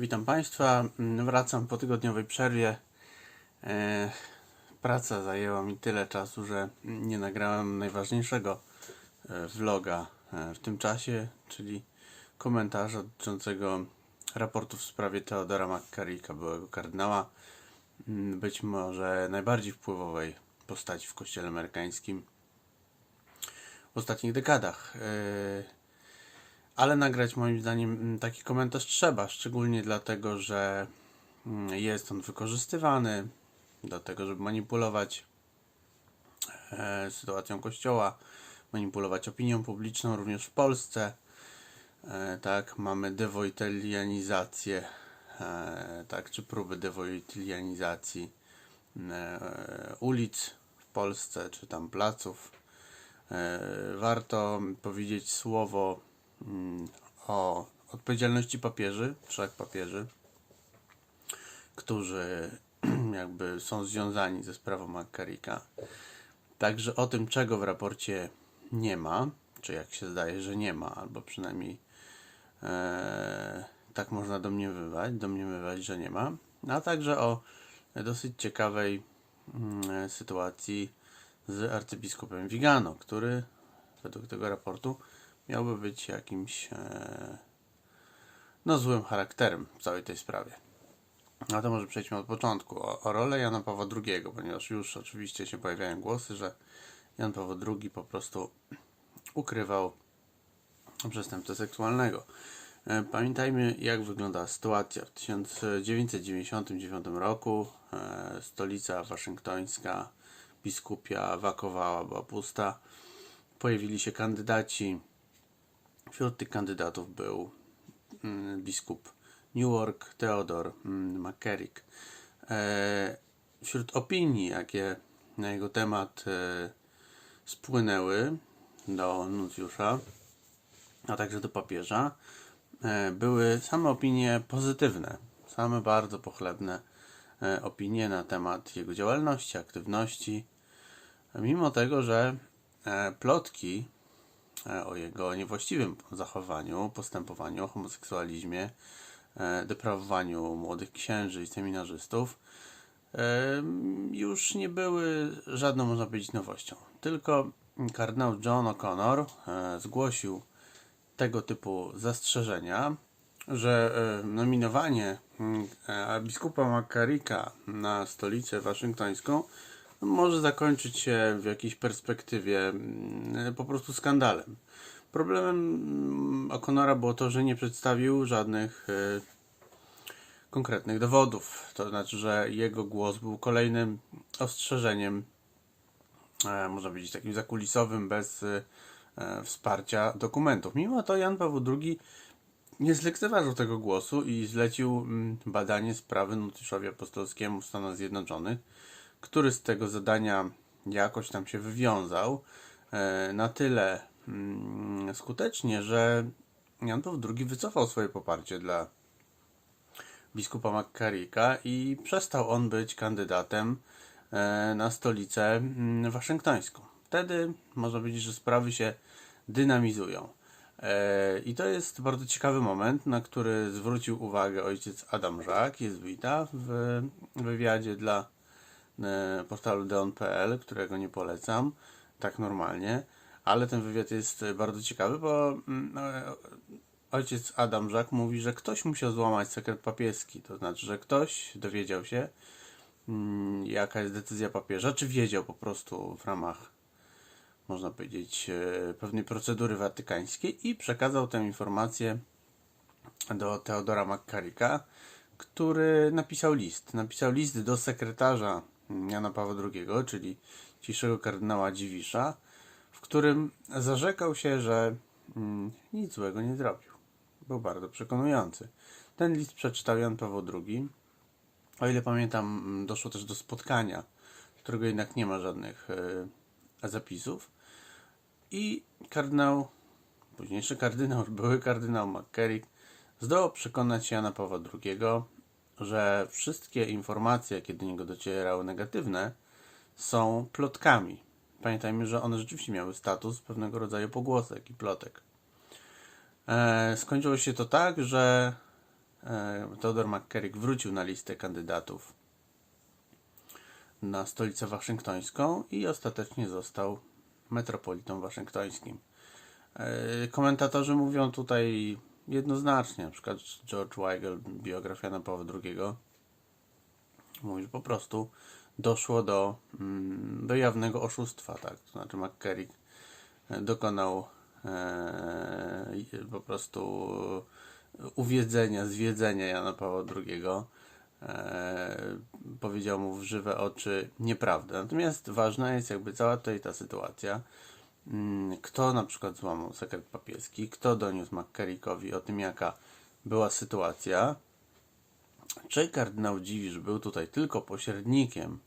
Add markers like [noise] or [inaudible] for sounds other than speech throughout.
Witam Państwa. Wracam po tygodniowej przerwie. E, Praca zajęła mi tyle czasu, że nie nagrałem najważniejszego e, vloga e, w tym czasie, czyli komentarza dotyczącego raportu w sprawie Teodora McCarricka, byłego kardynała, m, być może najbardziej wpływowej postaci w kościele amerykańskim w ostatnich dekadach. Ale nagrać moim zdaniem taki komentarz trzeba, szczególnie dlatego, że jest on wykorzystywany do tego, żeby manipulować e, sytuacją Kościoła, manipulować opinią publiczną również w Polsce. E, tak, mamy dewoitelianizację, e, tak, czy próby dewoitelianizacji e, ulic w Polsce, czy tam placów. Warto powiedzieć słowo o odpowiedzialności papieży, trzech papieży, którzy [clears throat] jakby są związani ze sprawą McCarricka. Także o tym, czego w raporcie nie ma, czy jak się zdaje, że nie ma, albo przynajmniej e, tak można domniemywać, domniemywać, że nie ma, a także o dosyć ciekawej mm, sytuacji z arcybiskupem Vigano, który według tego raportu miałby być jakimś e, no złym charakterem w całej tej sprawie. No to może przejdźmy od początku. O, o rolę Jana Pawła II, ponieważ już oczywiście się pojawiają głosy, że Jan Paweł II po prostu ukrywał przestępcę seksualnego. E, Pamiętajmy, jak wyglądała sytuacja. W 1999 roku e, stolica waszyngtońska, biskupia Wakowała była pusta. Pojawili się kandydaci. Wśród tych kandydatów był mm, biskup Newark Theodore mm, McCarrick. E, wśród opinii, jakie na jego temat e, spłynęły do nuncjusza, a także do papieża, e, były same opinie pozytywne, same bardzo pochlebne opinie na temat jego działalności, aktywności, mimo tego, że plotki o jego niewłaściwym zachowaniu, postępowaniu, homoseksualizmie, e, deprawowaniu młodych księży i seminarzystów e, już nie były żadną, można powiedzieć, nowością. Tylko kardynał John O'Connor e, zgłosił tego typu zastrzeżenia, że e, nominowanie mm, e, biskupa McCarricka na stolicę waszyngtońską może zakończyć się w jakiejś perspektywie mm, po prostu skandalem. Problemem mm, O'Connora było to, że nie przedstawił żadnych e, konkretnych dowodów. To znaczy, że jego głos był kolejnym ostrzeżeniem, e, można powiedzieć, takim zakulisowym, bez e, wsparcia dokumentów. Mimo to Jan Paweł II nie zlekceważył tego głosu i zlecił mm, badanie sprawy nuncjuszowi apostolskiemu w Stanach Zjednoczonych, który z tego zadania jakoś tam się wywiązał e, na tyle mm, skutecznie, że Jan Paweł II wycofał swoje poparcie dla biskupa McCarricka i przestał on być kandydatem e, na stolicę mm, waszyngtońską. Wtedy można powiedzieć, że sprawy się dynamizują. E, I to jest bardzo ciekawy moment, na który zwrócił uwagę ojciec Adam Żak, jezuita, w wywiadzie dla portalu deon.pl, którego nie polecam tak normalnie, ale ten wywiad jest bardzo ciekawy, bo mm, e, ojciec Adam Żak mówi, że ktoś musiał złamać sekret papieski, to znaczy, że ktoś dowiedział się, mm, jaka jest decyzja papieża, czy wiedział po prostu w ramach, można powiedzieć, e, pewnej procedury watykańskiej i przekazał tę informację do Teodora McCarricka, który napisał list. Napisał list do sekretarza Jana Pawła II, czyli dzisiejszego kardynała Dziwisza, w którym zarzekał się, że mm, nic złego nie zrobił. Był bardzo przekonujący. Ten list przeczytał Jan Paweł II. O ile pamiętam, mm, doszło też do spotkania, którego jednak nie ma żadnych e, zapisów. I kardynał, późniejszy kardynał, były kardynał McCarrick, zdołał przekonać Jana Pawła II, że wszystkie informacje, jakie do niego docierały negatywne, są plotkami. Pamiętajmy, że one rzeczywiście miały status pewnego rodzaju pogłosek i plotek. E, skończyło się to tak, że e, Teodor McCarrick wrócił na listę kandydatów na stolicę waszyngtońską i ostatecznie został metropolitą waszyngtońskim. E, Komentatorzy mówią tutaj jednoznacznie, na przykład George Weigel, biografia Jana Pawła II, mówi, że po prostu doszło do, mm, do jawnego oszustwa, tak? To znaczy McCarrick e, dokonał e, po prostu uwiedzenia, zwiedzenia Jana Pawła II. E, powiedział mu w żywe oczy nieprawdę. Natomiast ważna jest jakby cała tutaj ta sytuacja. Mm, Kto na przykład złamał sekret papieski, kto doniósł McCarrickowi o tym, jaka była sytuacja. Czy kardynał Dziwisz był tutaj tylko pośrednikiem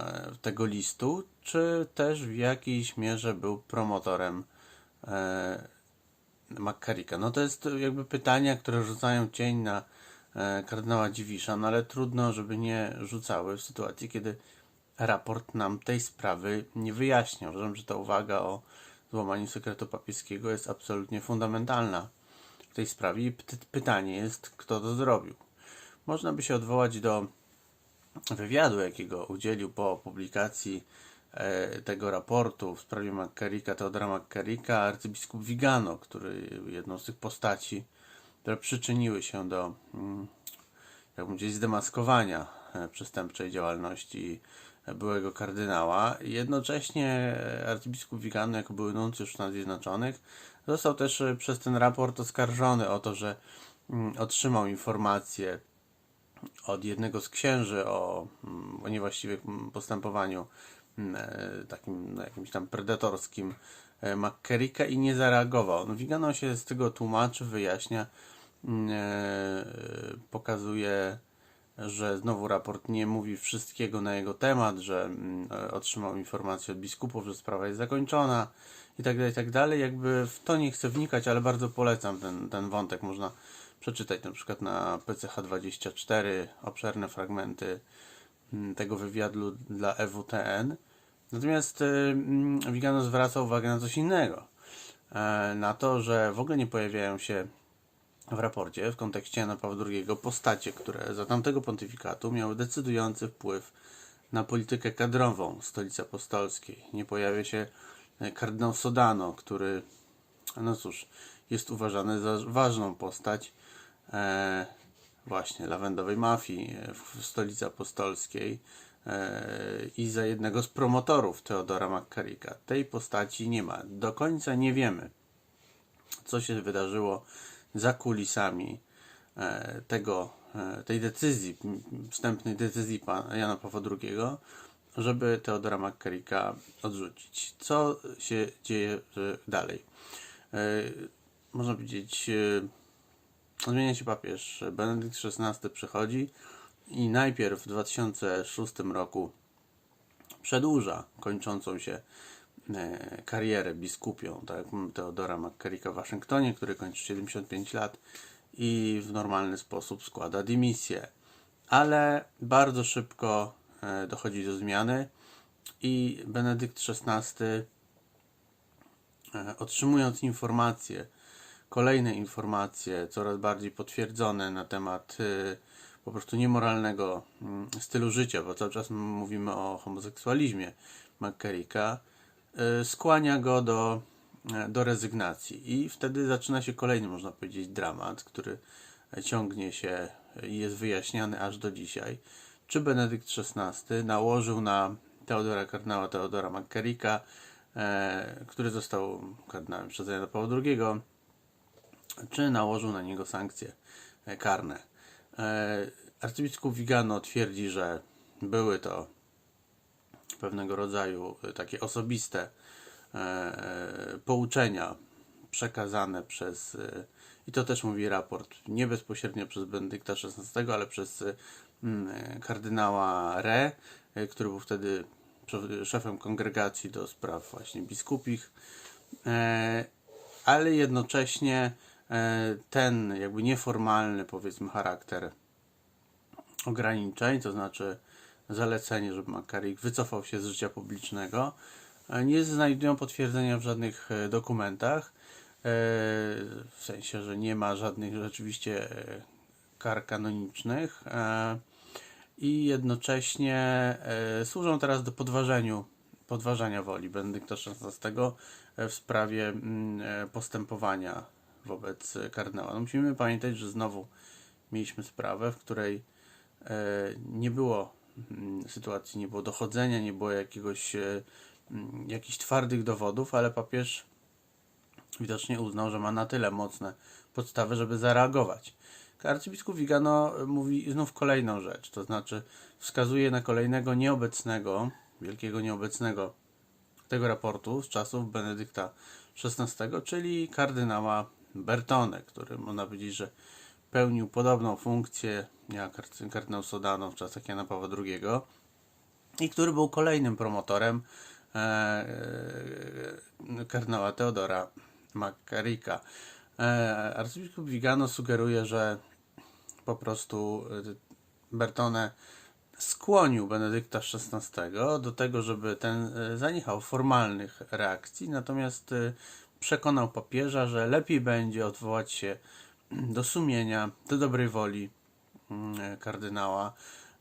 e, tego listu, czy też w jakiejś mierze był promotorem e, McCarricka? No to jest jakby pytania, które rzucają cień na e, kardynała Dziwisza, no ale trudno, żeby nie rzucały w sytuacji, kiedy raport nam tej sprawy nie wyjaśnia. Uważam, że ta uwaga o złamaniu sekretu papieskiego jest absolutnie fundamentalna w tej sprawie i py- pytanie jest, kto to zrobił. Można by się odwołać do wywiadu, jakiego udzielił po publikacji e, tego raportu w sprawie McCarricka, Teodora McCarricka, arcybiskup Vigano, który jedną z tych postaci, które przyczyniły się do mm, jak powiedzieć, zdemaskowania e, przestępczej działalności byłego kardynała. Jednocześnie arcybiskup Vigano, jako były nuncjusz Stanów Zjednoczonych, został też e, przez ten raport oskarżony o to, że mm, otrzymał informacje od jednego z księży o, mm, o niewłaściwym postępowaniu mm, e, takim no, jakimś tam predatorskim e, McCarricka i nie zareagował. No, Vigano się z tego tłumaczy, wyjaśnia, pokazuje, że znowu raport nie mówi wszystkiego na jego temat, że mm, e, otrzymał informację od biskupów, że sprawa jest zakończona i tak dalej, i tak dalej. Jakby w to nie chcę wnikać, ale bardzo polecam ten, ten wątek. Można przeczytać na przykład na PCH24 obszerne fragmenty mm, tego wywiadu dla EWTN. Natomiast y, mm, Vigano zwraca uwagę na coś innego. E, Na to, że w ogóle nie pojawiają się w raporcie w kontekście Jana Pawła II postacie, które za tamtego pontyfikatu miały decydujący wpływ na politykę kadrową stolicy apostolskiej. Nie pojawia się e, kardynał Sodano, który, no cóż, jest uważany za ważną postać e, właśnie lawendowej mafii e, w stolicy apostolskiej e, i za jednego z promotorów Teodora McCarricka. Tej postaci nie ma. Do końca nie wiemy, co się wydarzyło za kulisami e, tego, e, tej decyzji, wstępnej decyzji Jana Pawła II, żeby Teodora McCarricka odrzucić. Co się dzieje e, dalej? Można powiedzieć, zmienia się papież. Benedykt XVI przychodzi i najpierw w 2006 roku przedłuża kończącą się karierę biskupią, tak Teodora McCarricka w Waszyngtonie, który kończy 75 lat i w normalny sposób składa dymisję. Ale bardzo szybko e, dochodzi do zmiany i Benedykt XVI e, otrzymując informacje, kolejne informacje, coraz bardziej potwierdzone na temat po prostu niemoralnego mm, stylu życia, bo cały czas mówimy o homoseksualizmie McCarricka, skłania go do, e, do rezygnacji. I wtedy zaczyna się kolejny, można powiedzieć, dramat, który ciągnie się i jest wyjaśniany aż do dzisiaj. Czy Benedykt XVI nałożył na Teodora kardynała Teodora McCarricka, e, który został kardynałem przez Jana Pawła II, czy nałożył na niego sankcje karne. E, Arcybiskup Vigano twierdzi, że były to pewnego rodzaju e, takie osobiste e, pouczenia przekazane przez, e, i to też mówi raport, nie bezpośrednio przez Benedykta XVI, ale przez e, mm, e, kardynała Re, e, który był wtedy szefem kongregacji do spraw właśnie biskupich, e, ale jednocześnie e, ten jakby nieformalny powiedzmy charakter ograniczeń, to znaczy zalecenie, żeby Makarik wycofał się z życia publicznego, e, nie znajdują potwierdzenia w żadnych e, dokumentach. E, W sensie, że nie ma żadnych rzeczywiście kar kanonicznych i jednocześnie służą teraz do podważeniu, podważania woli Benedykta XVI w sprawie mm, postępowania wobec kardynała. No musimy pamiętać, że znowu mieliśmy sprawę, w której nie było sytuacji, nie było dochodzenia, nie było jakiegoś, e, mm, jakichś twardych dowodów, ale papież widocznie uznał, że ma na tyle mocne podstawy, żeby zareagować. Arcybiskup Vigano mówi znów kolejną rzecz, to znaczy wskazuje na kolejnego nieobecnego, wielkiego nieobecnego tego raportu z czasów Benedykta XVI, czyli kardynała Bertone, który można powiedzieć, że pełnił podobną funkcję jak kardynał Sodano w czasach Jana Pawła II i który był kolejnym promotorem e, e, kardynała Teodora Macarika. E, arcybiskup Vigano sugeruje, że po prostu Bertone skłonił Benedykta XVI do tego, żeby ten zaniechał formalnych reakcji, natomiast przekonał papieża, że lepiej będzie odwołać się do sumienia, do dobrej woli kardynała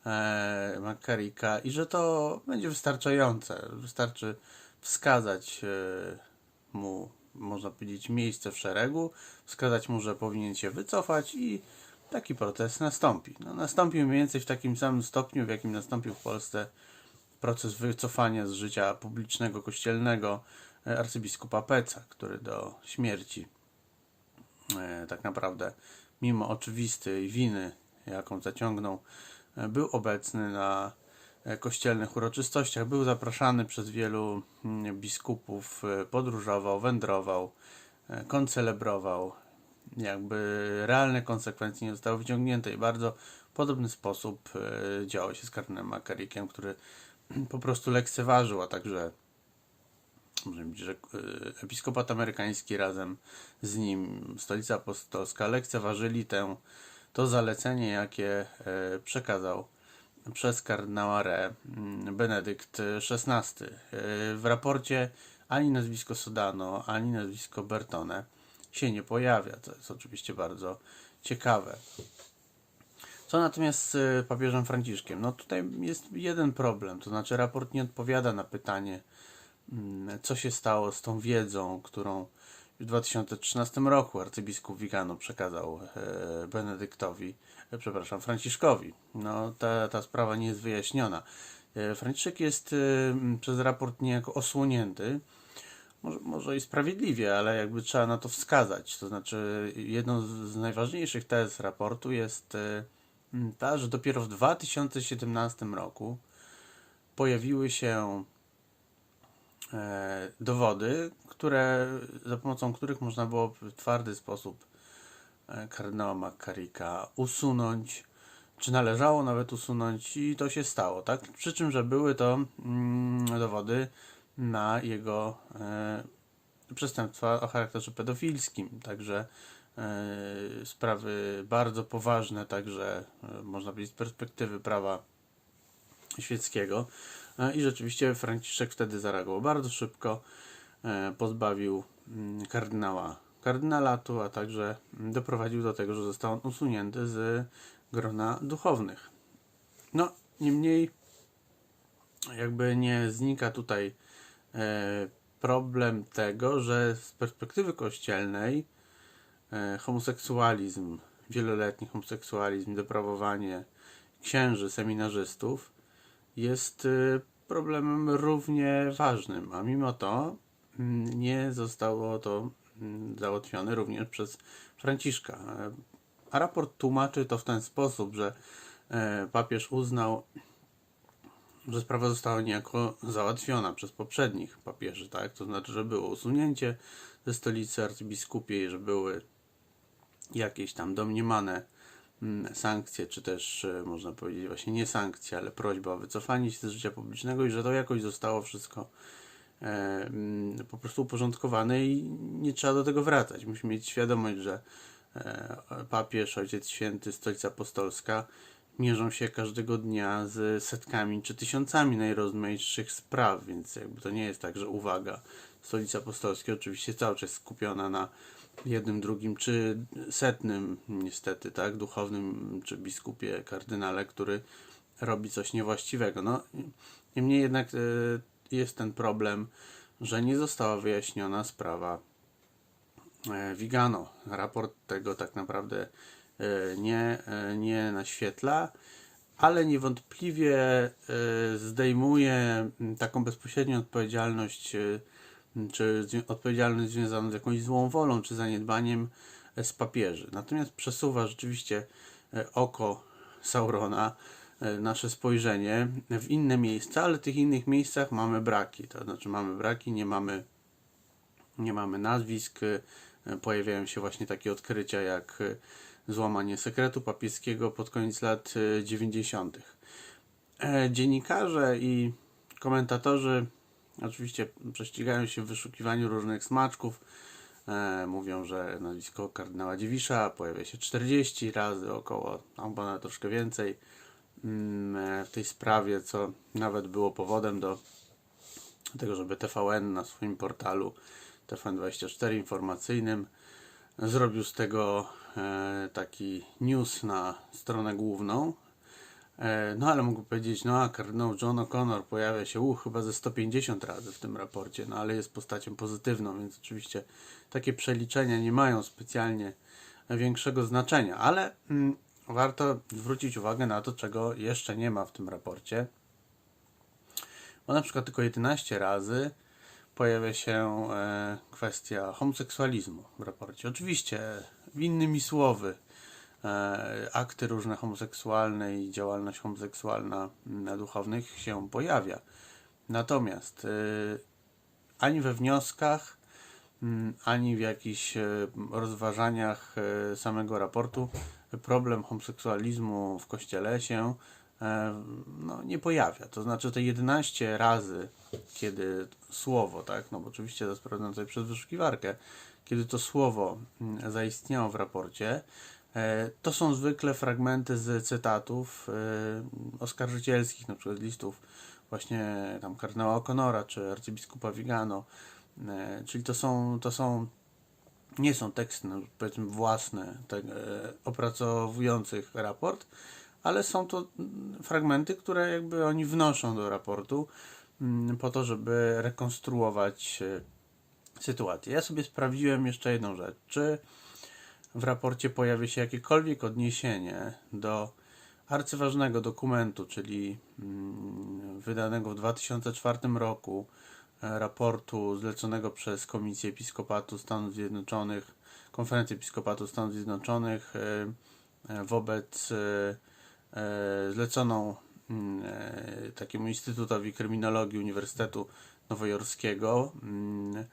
e, Makarika i że to będzie wystarczające. Wystarczy wskazać e, mu, można powiedzieć, miejsce w szeregu, wskazać mu, że powinien się wycofać i taki proces nastąpi. No, nastąpił mniej więcej w takim samym stopniu, w jakim nastąpił w Polsce proces wycofania z życia publicznego, kościelnego e, arcybiskupa Peca, który do śmierci e, tak naprawdę, mimo oczywistej winy, jaką zaciągnął, e, był obecny na kościelnych uroczystościach, był zapraszany przez wielu mm, biskupów, podróżował, wędrował, koncelebrował, jakby realne konsekwencje nie zostały wyciągnięte i bardzo podobny sposób e, działo się z kardynałem Makarikiem, który [clears throat] po prostu lekceważył, a także możemy powiedzieć, że e, episkopat amerykański razem z nim, stolica apostolska, lekceważyli tę, to zalecenie, jakie e, przekazał przez kardynała Re mm, Benedykt XVI. W raporcie ani nazwisko Sodano, ani nazwisko Bertone się nie pojawia. To jest oczywiście bardzo ciekawe. Co natomiast z papieżem Franciszkiem? No tutaj jest jeden problem, to znaczy raport nie odpowiada na pytanie, mm, co się stało z tą wiedzą, którą w 2013 roku arcybiskup Vigano przekazał e, Benedyktowi, e, przepraszam, Franciszkowi. No ta, ta sprawa nie jest wyjaśniona. E, Franciszek jest przez raport niejako osłonięty, może, może i sprawiedliwie, ale jakby trzeba na to wskazać. To znaczy, jedną z najważniejszych tez raportu jest ta, że dopiero w 2017 roku pojawiły się dowody, które, za pomocą których można było w twardy sposób e, kardynała Makarika usunąć, czy należało nawet usunąć i to się stało, tak? Przy czym, że były to mm, dowody na jego e, przestępstwa o charakterze pedofilskim. Także e, sprawy bardzo poważne, także e, można powiedzieć z perspektywy prawa świeckiego. E, I rzeczywiście Franciszek wtedy zareagował bardzo szybko, e, pozbawił mm, kardynała kardynalatu, a także doprowadził do tego, że został on usunięty z grona duchownych. No, niemniej jakby nie znika tutaj E, problem tego, że z perspektywy kościelnej homoseksualizm, wieloletni homoseksualizm, deprawowanie księży, seminarzystów jest e, problemem równie ważnym, a mimo to mm, nie zostało to mm, załatwione również przez Franciszka. A raport tłumaczy to w ten sposób, że papież uznał że sprawa została niejako załatwiona przez poprzednich papieży, tak? To znaczy, że było usunięcie ze stolicy arcybiskupiej, że były jakieś tam domniemane sankcje, czy też e, można powiedzieć właśnie nie sankcje, ale prośba o wycofanie się z życia publicznego i że to jakoś zostało wszystko e, mm, po prostu uporządkowane i nie trzeba do tego wracać. Musimy mieć świadomość, że e, papież, Ojciec Święty, Stolica Apostolska mierzą się każdego dnia z setkami czy tysiącami najrozmaitszych spraw, więc jakby to nie jest tak, że uwaga, stolica apostolska oczywiście cały czas skupiona na jednym, drugim, czy setnym niestety, tak, duchownym, czy biskupie, kardynale, który robi coś niewłaściwego. No, niemniej jednak e, jest ten problem, że nie została wyjaśniona sprawa e, Vigano. Raport tego tak naprawdę e, nie, nie naświetla, ale niewątpliwie zdejmuje taką bezpośrednią odpowiedzialność, czy odpowiedzialność związaną z jakąś złą wolą, czy zaniedbaniem e, z papieży. Natomiast przesuwa rzeczywiście e, oko Saurona, e, nasze spojrzenie w inne miejsca, ale w tych innych miejscach mamy braki. To znaczy mamy braki, nie mamy nie mamy nazwisk, pojawiają się właśnie takie odkrycia jak złamanie sekretu papieskiego pod koniec lat y, 90. E, Dziennikarze i komentatorzy oczywiście prześcigają się w wyszukiwaniu różnych smaczków. E, Mówią, że nazwisko kardynała Dziwisza pojawia się 40 razy około, albo nawet troszkę więcej mm, e, w tej sprawie, co nawet było powodem do tego, żeby TVN na swoim portalu TVN24 informacyjnym zrobił z tego e, taki news na stronę główną. E, no ale mógł powiedzieć, no a kardynał John O'Connor pojawia się uh, chyba ze 150 razy w tym raporcie, no ale jest postacią pozytywną, więc oczywiście takie przeliczenia nie mają specjalnie większego znaczenia, ale mm, warto zwrócić uwagę na to, czego jeszcze nie ma w tym raporcie. Bo na przykład tylko 11 razy pojawia się e, kwestia homoseksualizmu w raporcie. Oczywiście innymi słowy, akty różne homoseksualne i działalność homoseksualna na duchownych się pojawia. Natomiast e, ani we wnioskach, mm, ani w jakichś e, rozważaniach e, samego raportu problem homoseksualizmu w kościele się e, no, nie pojawia. To znaczy te 11 razy, kiedy słowo, tak, no bo oczywiście to sprawdzam sobie przez wyszukiwarkę, kiedy to słowo mm, zaistniało w raporcie, e, to są zwykle fragmenty z cytatów e, oskarżycielskich, na przykład listów właśnie tam kardynała O'Connora czy arcybiskupa Vigano, e, czyli to są, to są nie są teksty, no, powiedzmy, własne, te, e, opracowujących raport, ale są to mm, fragmenty, które jakby oni wnoszą do raportu mm, po to, żeby rekonstruować e, sytuację. Ja sobie sprawdziłem jeszcze jedną rzecz. Czy w raporcie pojawia się jakiekolwiek odniesienie do arcyważnego dokumentu, czyli mm, wydanego w 2004 roku e, raportu zleconego przez Komisję Episkopatu Stanów Zjednoczonych, Konferencję Episkopatu Stanów Zjednoczonych e, e, wobec zleconą mm, takiemu Instytutowi Kryminologii Uniwersytetu Nowojorskiego, mm,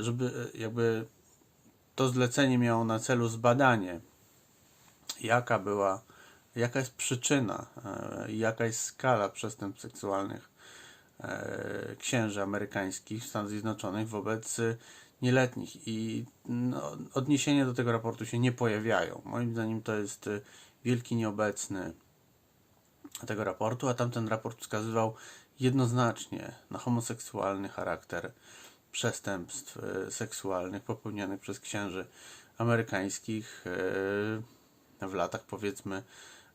żeby jakby to zlecenie miało na celu zbadanie, jaka była, jaka jest przyczyna e, jaka jest skala przestępstw seksualnych e, księży amerykańskich w Stanach Zjednoczonych wobec e, nieletnich i no, odniesienia do tego raportu się nie pojawiają. Moim zdaniem to jest wielki nieobecny tego raportu, a tamten raport wskazywał jednoznacznie na homoseksualny charakter przestępstw e, seksualnych popełnianych przez księży amerykańskich e, w latach powiedzmy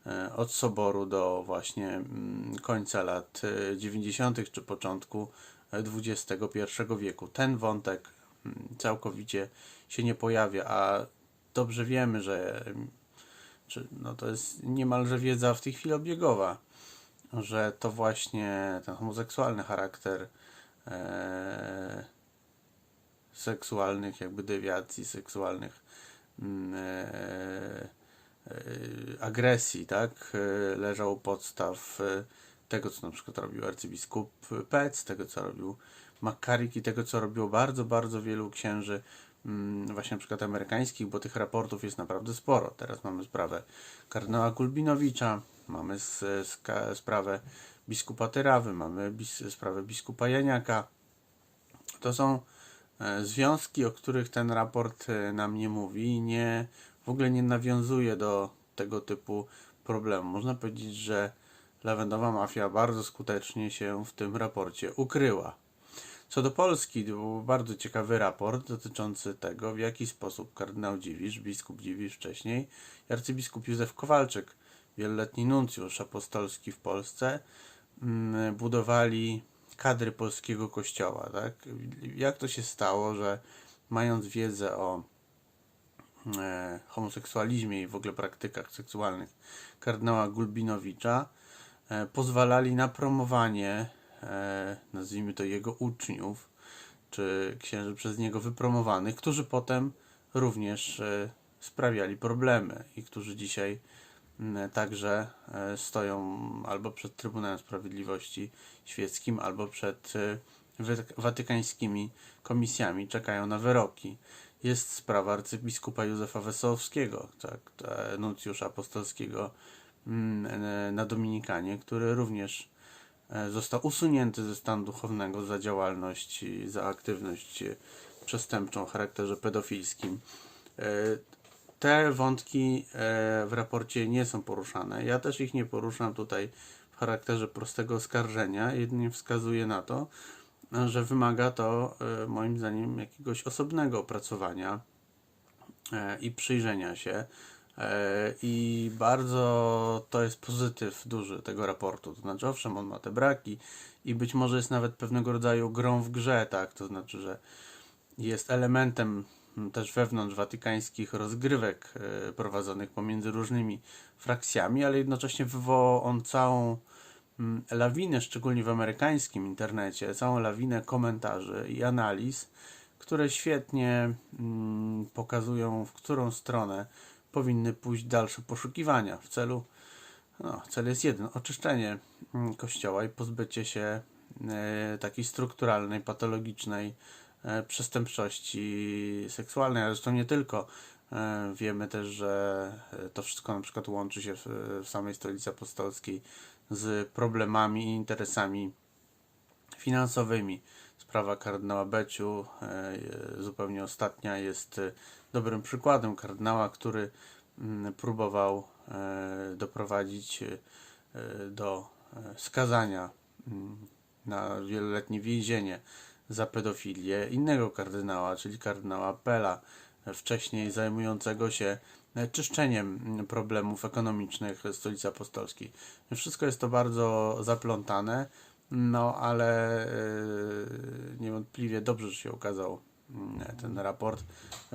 e, od Soboru do właśnie mm, końca lat e, 90. czy początku XXI wieku. Ten wątek mm, całkowicie się nie pojawia, a dobrze wiemy, że mm, czy, no to jest niemalże wiedza w tej chwili obiegowa, że to właśnie ten homoseksualny charakter seksualnych jakby dewiacji, seksualnych mm, e, e, agresji, tak, e, leżał u podstaw e, tego, co na przykład robił arcybiskup Pec, tego, co robił McCarrick i tego, co robiło bardzo, bardzo wielu księży mm, właśnie na przykład amerykańskich, bo tych raportów jest naprawdę sporo. Teraz mamy sprawę kardynała Kulbinowicza, mamy sprawę biskupa Tyrawy, mamy bis, sprawę biskupa Janiaka. To są e, związki, o których ten raport e, nam nie mówi nie, w ogóle nie nawiązuje do tego typu problemu. Można powiedzieć, że lawendowa mafia bardzo skutecznie się w tym raporcie ukryła. Co do Polski, to był bardzo ciekawy raport dotyczący tego, w jaki sposób kardynał Dziwisz, biskup Dziwisz wcześniej, i arcybiskup Józef Kowalczyk, wieloletni nuncjusz apostolski w Polsce, mm, budowali kadry polskiego kościoła. Tak? Jak to się stało, że mając wiedzę o e, homoseksualizmie i w ogóle praktykach seksualnych kardynała Gulbinowicza, e, pozwalali na promowanie, e, nazwijmy to jego uczniów, czy księży przez niego wypromowanych, którzy potem również e, sprawiali problemy i którzy dzisiaj także e, stoją albo przed Trybunałem Sprawiedliwości Świeckim, albo przed e, watykańskimi komisjami, czekają na wyroki. Jest sprawa arcybiskupa Józefa Wesołowskiego, tak, e, nuncjusza apostolskiego mm, na Dominikanie, który również został usunięty ze stanu duchownego za działalność za aktywność przestępczą o charakterze pedofilskim. Te wątki e, w raporcie nie są poruszane. Ja też ich nie poruszam tutaj w charakterze prostego oskarżenia. Jedynie wskazuję na to, że wymaga to e, moim zdaniem jakiegoś osobnego opracowania e, i przyjrzenia się. I bardzo to jest pozytyw duży tego raportu. To znaczy, owszem, on ma te braki i być może jest nawet pewnego rodzaju grą w grze, tak? To znaczy, że jest elementem też wewnątrz watykańskich rozgrywek e, prowadzonych pomiędzy różnymi frakcjami, ale jednocześnie wywołał on całą mm, lawinę, szczególnie w amerykańskim internecie, całą lawinę komentarzy i analiz, które świetnie mm, pokazują, w którą stronę powinny pójść dalsze poszukiwania w celu, no, cel jest jeden, oczyszczenie mm, Kościoła i pozbycie się e, takiej strukturalnej, patologicznej przestępczości seksualnej, ale zresztą nie tylko. E, Wiemy też, że e, to wszystko na przykład łączy się w, samej stolicy apostolskiej z problemami i interesami finansowymi. Sprawa kardynała Beciu, e, zupełnie ostatnia, jest e, dobrym przykładem kardynała, który mm, próbował e, doprowadzić e, do e, skazania mm, na wieloletnie więzienie za pedofilię innego kardynała, czyli kardynała Pela, wcześniej zajmującego się czyszczeniem problemów ekonomicznych stolicy apostolskiej. Wszystko jest to bardzo zaplątane, no ale e, niewątpliwie dobrze się ukazał mm, ten raport.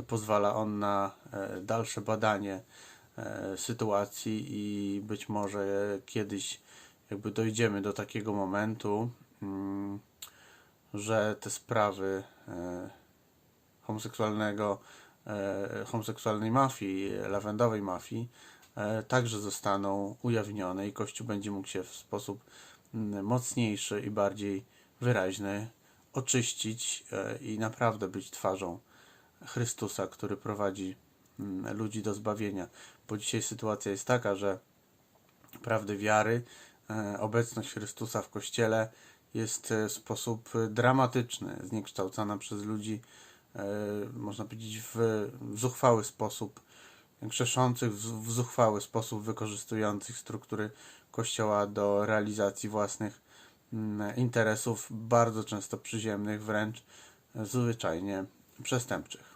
Pozwala on na e, dalsze badanie e, sytuacji i być może kiedyś jakby dojdziemy do takiego momentu, mm, że te sprawy e, homoseksualnego, e, homoseksualnej mafii, lawendowej mafii e, także zostaną ujawnione i Kościół będzie mógł się w sposób mocniejszy i bardziej wyraźny oczyścić i naprawdę być twarzą Chrystusa, który prowadzi ludzi do zbawienia. Bo dzisiaj sytuacja jest taka, że prawdy wiary, obecność Chrystusa w Kościele jest e, w sposób e, dramatyczny, zniekształcana przez ludzi, e, można powiedzieć, w, w zuchwały sposób, grzeszących w, zuchwały sposób, wykorzystujących struktury Kościoła do realizacji własnych mm, interesów, bardzo często przyziemnych, wręcz e, zwyczajnie przestępczych.